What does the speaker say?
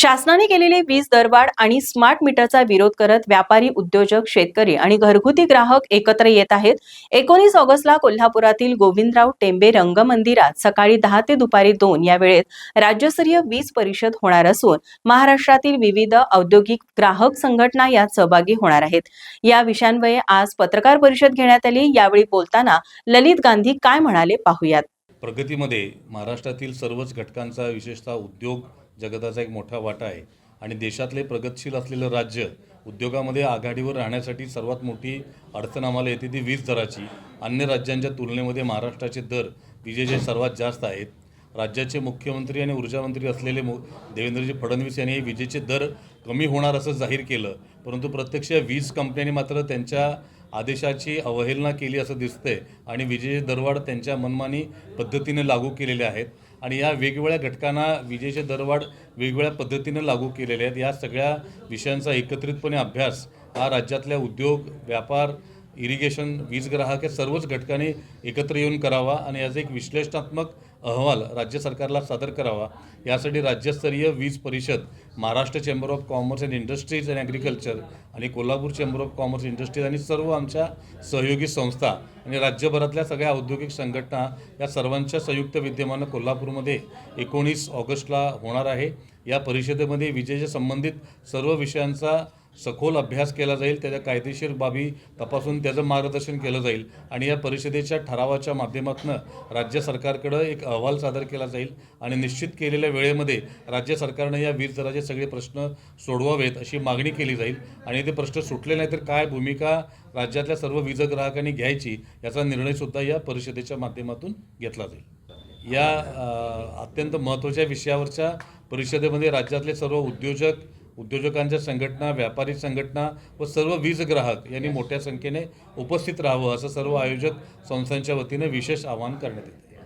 शासनाने केलेली वीज दरवाढ आणि स्मार्ट मीटरचा विरोध करत व्यापारी उद्योजक शेतकरी आणि घरगुती ग्राहक एकत्र येत आहेत. एकोणीस ऑगस्टला कोल्हापुरातील गोविंदराव टेंबे रंगमंदिरात सकाळी दहा ते दुपारी दोन या वेळेत राज्यस्तरीय वीज परिषद होणार असून महाराष्ट्रातील विविध औद्योगिक ग्राहक संघटना यात सहभागी होणार आहेत. या विषयांवये आज पत्रकार परिषद घेण्यात आली. यावेळी बोलताना ललित गांधी काय म्हणाले पाहुयात. प्रगतीमध्ये महाराष्ट्रातील सर्वच घटकांचा विशेषतः उद्योग जगताचा एक मोठा वाटा आहे. आणि देशातले प्रगतशील असलेलं राज्य उद्योगामध्ये आघाडीवर राहण्यासाठी सर्वात मोठी अडचण आम्हाला येते ती वीज दराची. अन्य राज्यांच्या तुलनेमध्ये महाराष्ट्राचे दर विजेचे सर्वात जास्त आहेत. राज्याचे मुख्यमंत्री आणि ऊर्जामंत्री असलेले मु देवेंद्रजी फडणवीस यांनी विजेचे दर कमी होणार असं जाहीर केलं. परंतु प्रत्यक्ष वीज कंपन्यांनी मात्र त्यांच्या आदेशाची अवहेलना केली असं दिसतंय आणि विजेचे दरवाढ त्यांच्या मनमानी पद्धतीने लागू केलेले आहेत. आणि या वेगवेगळ्या घटकांना विजेचे दरवाढ वेगवेगळ्या पद्धतीने लागू केलेले आहेत. या सगळ्या विषयांचा एकत्रितपणे अभ्यास हा राज्यातल्या उद्योग व्यापार इरिगेशन वीज ग्राहक या सर्वच घटकांनी एकत्र येऊन करावा आणि याचा एक विश्लेषणात्मक अहवाल राज्य सरकारला सादर करावा. यासाठी राज्यस्तरीय वीज परिषद Maharashtra chamber of commerce and industries and agriculture आणि Kolhapur chamber of commerce industries आणि सर्व आमच्या सहयोगी संस्था आणि राज्यभरातल्या सगळ्या औद्योगिक संघटना या सर्वांच्या संयुक्त विद्यमानं कोल्हापूरमध्ये एकोणीस ऑगस्टला होणार आहे. या परिषदेमध्ये विजेच्या संबंधित सर्व विषयांचा सखोल अभ्यास केला जाईल त्याच्या कायदेशीर बाबी तपासून त्याचं मार्गदर्शन केलं जाईल आणि या परिषदेच्या ठरावाच्या माध्यमातून राज्य सरकारकडं एक अहवाल सादर केला जाईल आणि निश्चित केलेल्या वेळेमध्ये राज्य सरकारनं या वीज दराचे सगळे प्रश्न सोडवावेत अशी मागणी केली जाईल. आणि ते प्रश्न सुटले नाही तर काय भूमिका राज्यातल्या सर्व वीज ग्राहकांनी घ्यायची याचा निर्णयसुद्धा या परिषदेच्या माध्यमातून घेतला जाईल. या अत्यंत महत्त्वाच्या विषयावरच्या परिषदेमध्ये राज्यातले सर्व उद्योजक उद्योजकांच्या संघटना व्यापारी संघटना व सर्व वीज ग्राहक यांनी मोठ्या संख्येने उपस्थित राहावं असं सर्व आयोजक संस्थांच्या वतीने विशेष आवाहन करण्यात येते